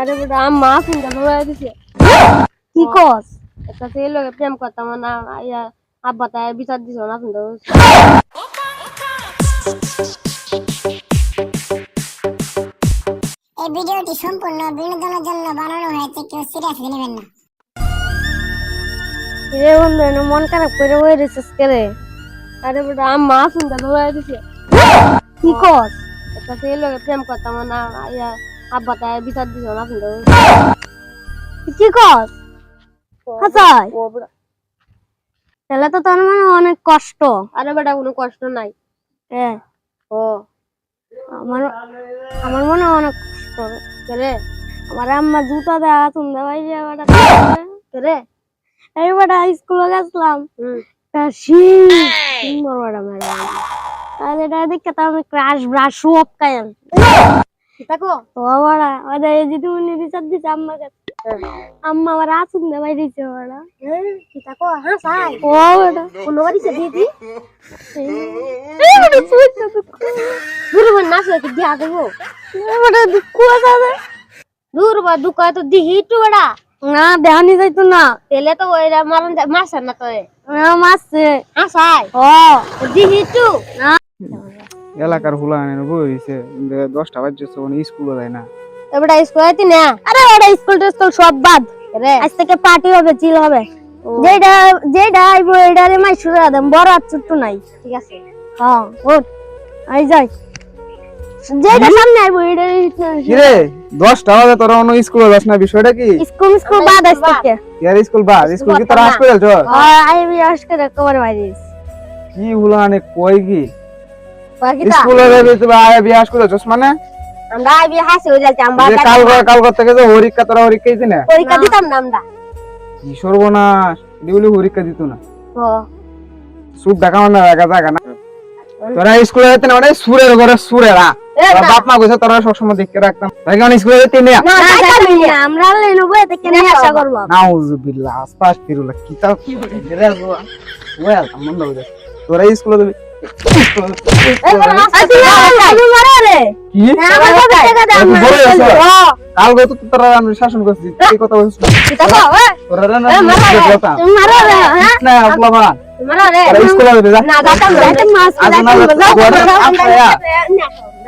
আরে বেটা আম্মা ফোনটা ধরে দিছে। কি কস? একটা ছেলে লগে প্রেম করতাম না ইয়া আব্বা তাই বিচার দিছিল না ফোনটা এই ভিডিওটি সম্পূর্ণ বিনোদনের জন্য বানানো হয়েছে কেউ সিরিয়াস নেবেন না। রে বন্ধু মন খারাপ করে বই রিসার্চ করে আরে বেটা আম্মা ফোনটা ধরে দিছে। কি কস? একটা ছেলে লগে প্রেম করতাম না ইয়া আব্বা তাই বিচার দিছিল না ফোনটা কি কস? হাসাই। তাহলে তো তোর মানে অনেক কষ্ট। আরে বেটা কোনো কষ্ট নাই। হ্যাঁ ও। আমার আমার মনে অনেক কষ্ট। রে আমার আম্মা জুতা দেওয়া তুমি ভাই বেটা। রে এই বেটা স্কুলে গেছিলাম। তা শি- সুন্দর বেটা ম্যাডাম তাহলে এটা দেখে তো আমি ক্রাশ ব্রাশ সব খাই আনছি কি থাকো তো বেটা ওদের এই যে তুমি রিচার্জ দিচ্ছে আম্মার কাছে। আম্মা আমার আসুন দে ভাই দিচ্ছে বেটা কি থাকো হ্যাঁ সাই ও বেটা কোনো বাড়ি সে দিদি? এই বেটা তুই তো দুঃখ। দূর বার না কি দিয়া দেবো বেটা দুঃখ আছে রে। দুঃখ তো দিহি একটু বেটা না দেহানি যাইতো না। তেলে তো ওইরা মারন না তো হ্যাঁ সাই ও। দিহি একটু। এলাকার হুলা আনে বইছে দশটা বাজছে মানে স্কুলে যায় না। এবারে স্কুল আইতি না? আরে ওটা স্কুল টেস্কুল সব বাদ। রে আজ থেকে পার্টি হবে চিল হবে। যেটা যেটা আইবো এটা রে মাই শুরু আদম বড় আর ছোট্ট নাই। ঠিক আছে। হ্যাঁ ওঠ। আই যাই। যেটা সামনে আইবো এটা কিরে দশটা বাজে তোরা অন্য স্কুলে যাস না বিষয়টা কি? স্কুল স্কুল বাদ আজ থেকে। ইয়ার স্কুল বাদ স্কুল কি তোরা হাসপাতাল চল? আর আই বি আজকে কভার মারিস কি হুলা আনে কই কি? মানে? আমরা আইবি হাসি যাচ্ছে আমরা কাল কাল করতে গেছে হরিকা তোরা হরিকা দিতে না? পরীক্ষা দিতাম না আমরা। কি সর্বনাশ। এগুলি হরিকা দিত না। ও। সুপ ঢাকা মানে রাখা জায়গা না। তোরা স্কুলে যেতে না মানে সুরের ঘরে সুরেরা। এ বাপ মা কইছে তোরা সবসময় দেখে রাখতাম। তাই কারণ স্কুলে যেতে না না যাইতাম না। আমরা লেনো বই থেকে নিয়ে আশা করব? নাউজুবিল্লাহ আস্তাস ফিরুল্লাহ কি রে তোরা স্কুলে যাবি আমি মারা রে কি আমার বাবা টাকা দে তুই বড় হয়েছিস? আমরা তো তোরা আমি শাসন করছি এই কথা বলছিস না। হ্যাঁ স্কুলে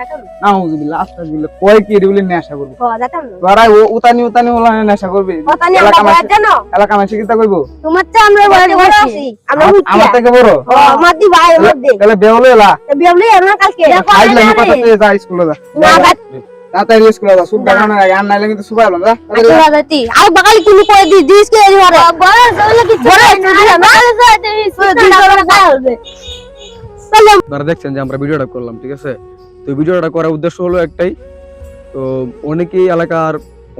যাবি যা না যাইতাম না যাইতাম মাস আজ না যাইতাম গোড়া আফায়া যাইতাম নাউজুবিল্লাহ আস্তাগফিরুল্লাহ কই কি রিউলি নেশা করবি? ও যাইতাম না তোরা ও উতানি উতানি ওলা নেশা করবি। কথা আমরা মাসি জানো এলাকা মাসি কি তা কইবো? তোমার চেয়ে আমরা বড় বড় বড় আছি। আমরা আমার- আমার থেকে বড়? ও মাদি ভাই মধ্যে তাহলে বেওলে এলা? বিয়ামলি আমরা কালকে? আইজ লাগি কথা তুই যা স্কুলে যা। না যাই- তাড়াতাড়ি স্কুলে যা সুপ দেখানো না আর নাইলে কিন্তু সুপাইলাম যা। তাড়াতাড়ি যা। যাইতি আর বাগালি তুমি কই দি দিস কে এরি মারে বড় সবলে কি বড় না বড় যাইতে হবে আপনারা দেখছেন যে আমরা ভিডিওটা করলাম ঠিক আছে? তো ভিডিওটা করার উদ্দেশ্য হলো একটাই। তো অনেকেই এলাকার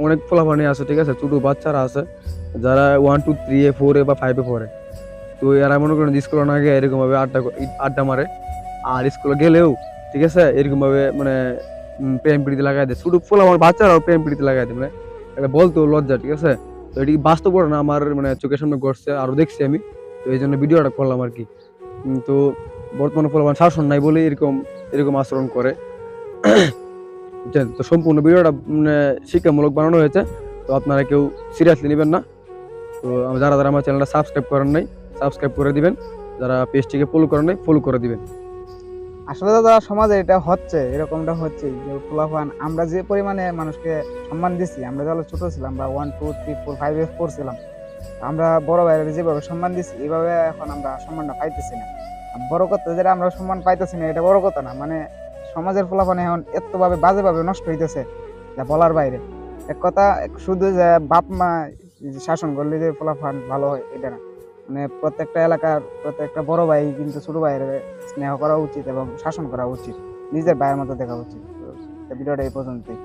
অনেক ফলাফানি আছে ঠিক আছে? ছোট বাচ্চারা আছে, যারা ওয়ান টু থ্রি এ ফোর বা ফাইভে পড়ে। তো এরা মনে করেন স্কুলে না গিয়ে এরকমভাবে আড্ডা আড্ডা মারে। আর স্কুলে গেলেও, ঠিক আছে? এরকমভাবে মানে প্রেম প্রীতি লাগাই দেয়। ছোট ফুল আমার বাচ্চারাও প্রেম প্রীতি লাগাই দেয় মানে এটা বলতো লজ্জা, ঠিক আছে? তো এটি বাস্তব না আমার মানে চোখের সামনে ঘটছে, আরও দেখছি আমি। তো এই জন্য ভিডিওটা করলাম আর কি। তো বর্তমানে ফলবান শাসন নাই বলে এরকম এরকম আচরণ করে। তো সম্পূর্ণ ভিডিওটা মানে শিক্ষামূলক বানানো হয়েছে, তো আপনারা কেউ সিরিয়াসলি নেবেন না। তো যারা যারা আমার চ্যানেলটা সাবস্ক্রাইব করেন নাই সাবস্ক্রাইব করে দিবেন। যারা পেজটিকে ফলো করেন নাই ফলো করে দিবেন। আসলে দাদা, সমাজে এটা হচ্ছে, এরকমটা হচ্ছে যে ফুলাফান আমরা যে পরিমাণে মানুষকে সম্মান দিচ্ছি আমরা যখন ছোট ছিলাম বা one two three four five এ পড়ছিলাম আমরা বড় ভাইয়ের যেভাবে সম্মান দিচ্ছি এইভাবে এখন আমরা সম্মানটা পাইতেছি না। বড় কথা, যেটা আমরা সম্মান পাইতেছি না, এটা বড় কথা না। মানে সমাজের ফুলাফান এখন এতভাবে বাজেভাবে নষ্ট হইতেছে, যা বলার বাইরে। এক কথা, শুধু যে বাপ মা শাসন করলে যে ফুলাফান ভালো হয়, এটা না। মানে প্রত্যেকটা এলাকার, প্রত্যেকটা বড় ভাই কিন্তু ছোট ভাইয়ের স্নেহ করা উচিত এবং শাসন করা উচিত। নিজের ভাইয়ের মতো দেখা উচিত। ভিডিওটা এই পর্যন্তই।